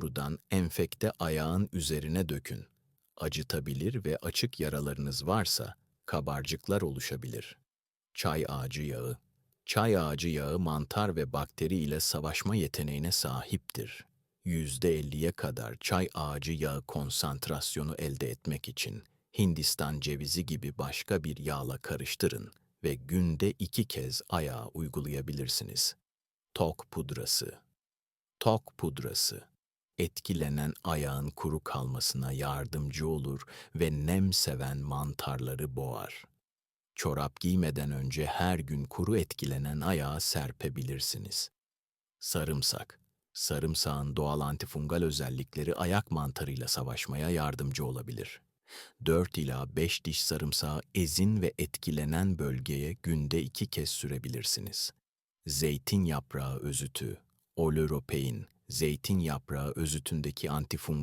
doğrudan enfekte ayağın üzerine dökün. Acıtabilir ve açık yaralarınız varsa kabarcıklar oluşabilir. Çay ağacı yağı Çay ağacı yağı mantar ve bakteri ile savaşma yeteneğine sahiptir. %50'ye kadar çay ağacı yağı konsantrasyonu elde etmek için Hindistan cevizi gibi başka bir yağla karıştırın ve günde iki kez ayağa uygulayabilirsiniz. Tok pudrası Tok pudrası etkilenen ayağın kuru kalmasına yardımcı olur ve nem seven mantarları boğar. Çorap giymeden önce her gün kuru etkilenen ayağa serpebilirsiniz. Sarımsak. Sarımsağın doğal antifungal özellikleri ayak mantarıyla savaşmaya yardımcı olabilir. 4 ila 5 diş sarımsağı ezin ve etkilenen bölgeye günde 2 kez sürebilirsiniz. Zeytin yaprağı özütü, oleuropein, zeytin yaprağı özütündeki antifungal